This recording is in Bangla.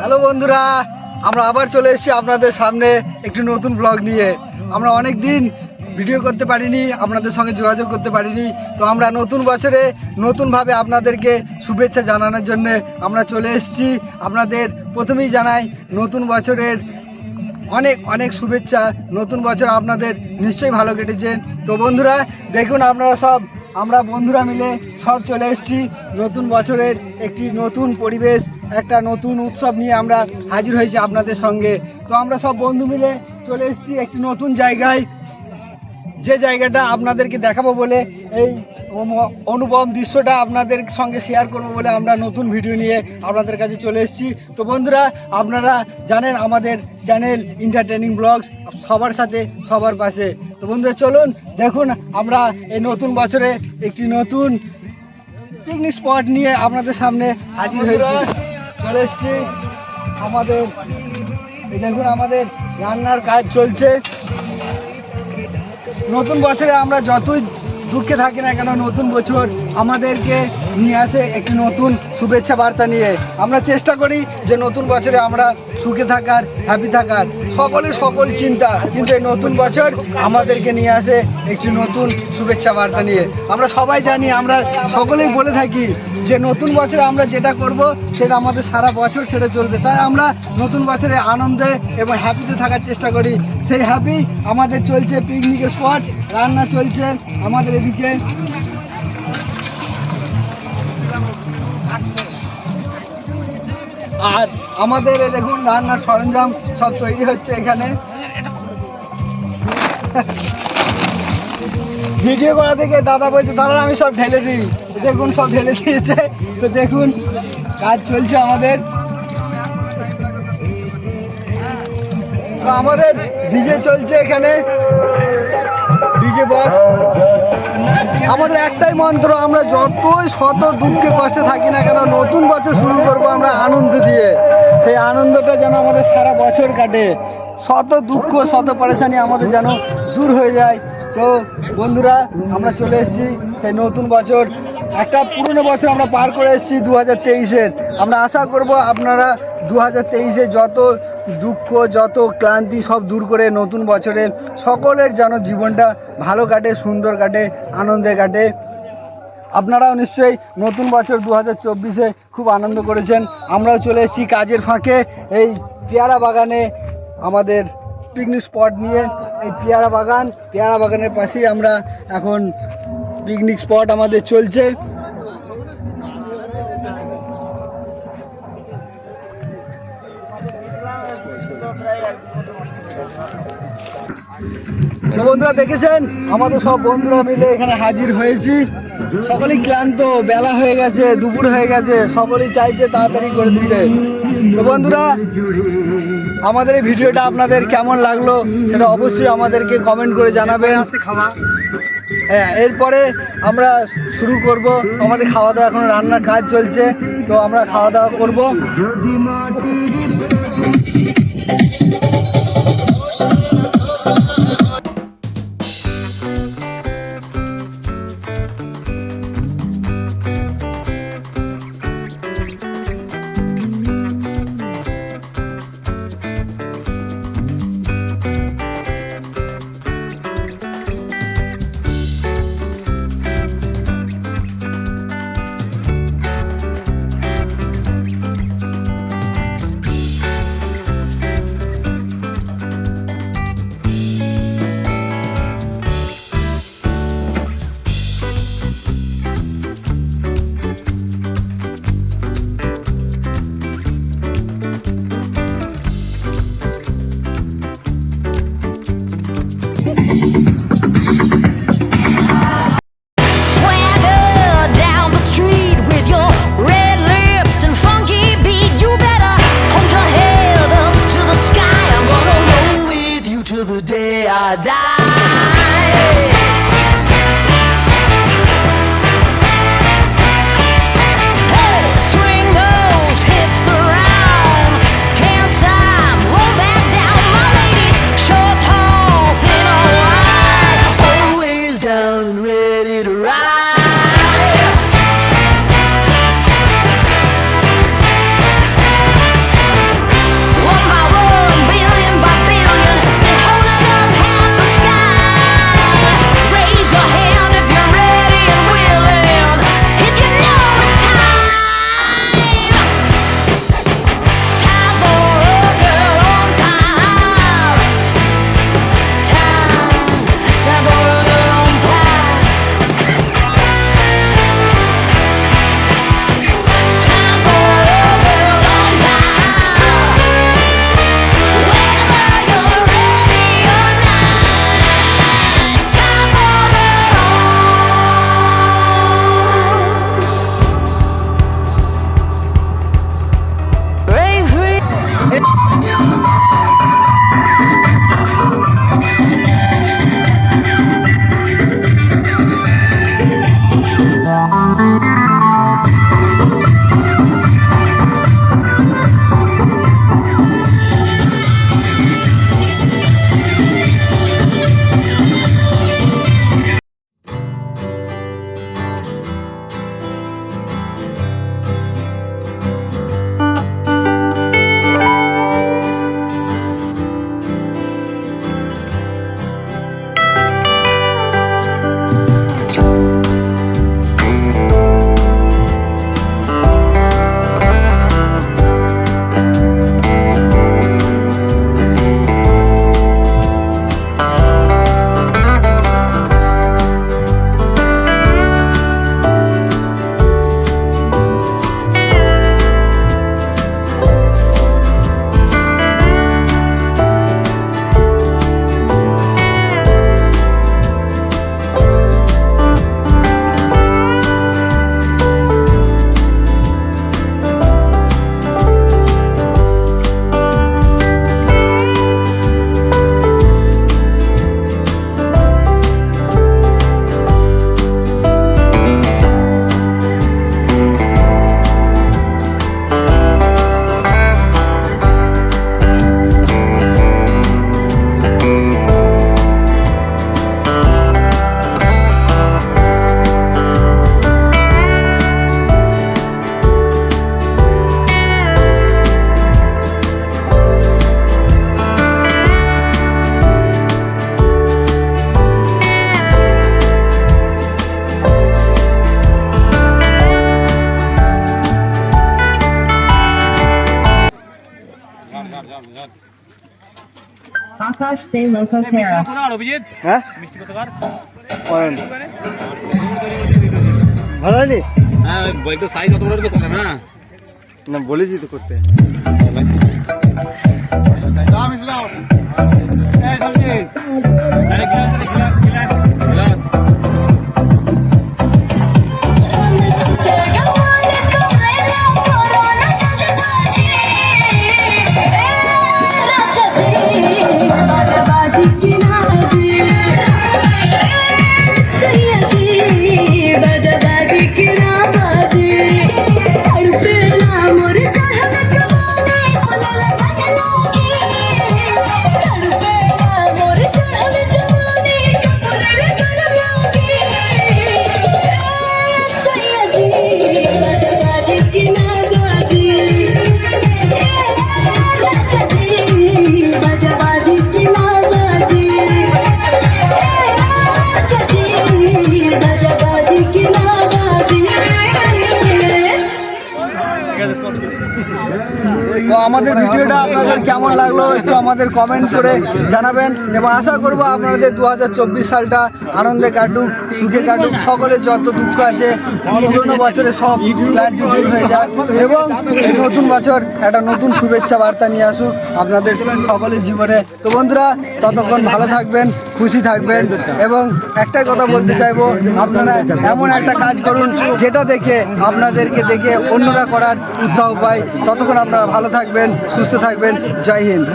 হ্যালো বন্ধুরা, আমরা আবার চলে এসেছি আপনাদের সামনে একটি নতুন ব্লগ নিয়ে। আমরা অনেক দিন ভিডিও করতে পারিনি, আপনাদের সঙ্গে যোগাযোগ করতে পারিনি। তো আমরা নতুন বছরে নতুনভাবে আপনাদেরকে শুভেচ্ছা জানানোর জন্য আমরা চলে এসেছি। আপনাদের প্রথমেই জানাই, নতুন বছরের অনেক অনেক শুভেচ্ছা। নতুন বছর আপনাদের নিশ্চয়ই ভালো কেটেছে। তো বন্ধুরা, দেখুন আপনারা সব আমরা বন্ধুরা মিলে সব চলে এসেছি। নতুন বছরের একটি নতুন পরিবেশ, একটা নতুন উৎসব নিয়ে আমরা হাজির হয়েছি আপনাদের সঙ্গে। তো আমরা সব বন্ধু মিলে চলে এসেছি একটি নতুন জায়গায়। যে জায়গাটা আপনাদেরকে দেখাবো বলে এই অনু- অনুপম দৃশ্যটা আপনাদের সঙ্গে শেয়ার করব বলে আমরা নতুন ভিডিও নিয়ে আপনাদের কাছে চলে এসেছি। তো বন্ধুরা, আপনারা জানেন আমাদের চ্যানেল এন্টারটেনিং ব্লগস সবার সাথে সবার পাশে। তো বন্ধুরা চলুন দেখুন আমরা এই নতুন বছরে একটি নতুন পিকনিক স্পট নিয়ে আপনাদের সামনে হাজির হয়েছি। চলে এসছি আমাদের দেখুন আমাদের রান্নার কাজ চলছে। নতুন বছরে আমরা যতই দুঃখে থাকি না কেন, নতুন বছর আমাদেরকে নিয়ে আসে একটি নতুন শুভেচ্ছা বার্তা নিয়ে। আমরা চেষ্টা করি যে নতুন বছরে আমরা সুখে থাকার হ্যাপি থাকার। সকলে সকল চিন্তা, কিন্তু এই নতুন বছর আমাদেরকে নিয়ে আসে একটি নতুন শুভেচ্ছা বার্তা নিয়ে। আমরা সবাই জানি, আমরা সকলেই বলে থাকি যে নতুন বছরে আমরা যেটা করব, সেটা আমাদের সারা বছর সেটা চলবে। তাই আমরা নতুন বছরে আনন্দে এবং হ্যাপিতে থাকার চেষ্টা করি। সেই হ্যাপি আমাদের চলছে পিকনিক স্পট রান্না চলছে আমাদের এদিকে। আর আমাদের দেখুন, রান্নার সরঞ্জাম সব তৈরি হচ্ছে এখানে। ভিডিও করা থেকে দাদা বলতে দাদা আমি সব ঢেলে দিই। দেখুন, সব ঢেলে দিয়েছে। তো দেখুন, কাজ চলছে আমাদের। আমাদের ডিজে চলছে এখানে। DJ box. আমাদের একটাই মন্ত্র, আমরা যতই শত দুঃখে কষ্টে থাকি না কেন, নতুন বছর শুরু করব আমরা আনন্দ দিয়ে। সেই আনন্দটা যেন আমাদের সারা বছর কাটে। শত দুঃখ, শত পরেশানি আমাদের যেন দূর হয়ে যায়। তো বন্ধুরা, আমরা চলে এসেছি সেই নতুন বছর। একটা পুরনো বছর আমরা পার করে এসেছি দু হাজার আমরা আশা করব আপনারা দু হাজার তেইশে যত দুঃখ, যত ক্লান্তি সব দূর করে নতুন বছরে সকলের যেন জীবনটা ভালো কাটে, সুন্দর কাটে, আনন্দে কাটে। আপনারাও নিশ্চয়ই নতুন বছর দু হাজার চব্বিশে খুব আনন্দ করেছেন। আমরাও চলে এসেছি কাজের ফাঁকে এই পেয়ারা বাগানে আমাদের পিকনিক স্পট নিয়ে। এই পেয়ারা বাগান, পেয়ারা বাগানের পাশেই আমরা এখন পিকনিক স্পট আমাদের চলছে। বন্ধুরা, দেখেছেন? আমাদের সব বন্ধুরা মিলে এখানে হাজির হয়েছি। সকলেই ক্লান্ত, বেলা হয়ে গেছে, দুপুর হয়ে গেছে, সকলেই চাইছে তাড়াতাড়ি করে দিতে। বন্ধুরা, আমাদের এই ভিডিওটা আপনাদের কেমন লাগল সেটা অবশ্যই আমাদেরকে কমেন্ট করে জানাবেন। খাওয়া হ্যাঁ এরপরে আমরা শুরু করব। আমাদের খাওয়া দাওয়া, এখন রান্নার কাজ চলছে। তো আমরা খাওয়া দাওয়া করব। Akash Se Locotera. হ্যাঁ? করেন। ভালো হয়নি হ্যাঁ বই তো সাইজ অত বড় তো করে না। না বলেছি তো করতে। তো আমাদের ভিডিওটা আপনাদের কেমন লাগল একটু আমাদের কমেন্ট করে জানাবেন। এবং আশা করব আপনাদের দু হাজার চব্বিশ সালটা আনন্দে কাটুক, সুখে কাটুক সকলের যত দুঃখ আছে, পুরনো বছরে সব ক্লান্তি দূর হয়ে যাক। এবং এই নতুন বছর একটা নতুন শুভেচ্ছা বার্তা নিয়ে আসুক আপনাদের সকলের জীবনে। তো বন্ধুরা, ততক্ষণ ভালো থাকবেন, খুশি থাকবেন, এবং একটাই কথা বলতে চাইব, আপনারা এমন একটা কাজ করুন, যেটা দেখে আপনাদেরকে দেখে অন্যরা করার উৎসাহ পায়। ততক্ষণ আপনারা ভালো থাকবেন, সুস্থ থাকবেন। জয় হিন্দ।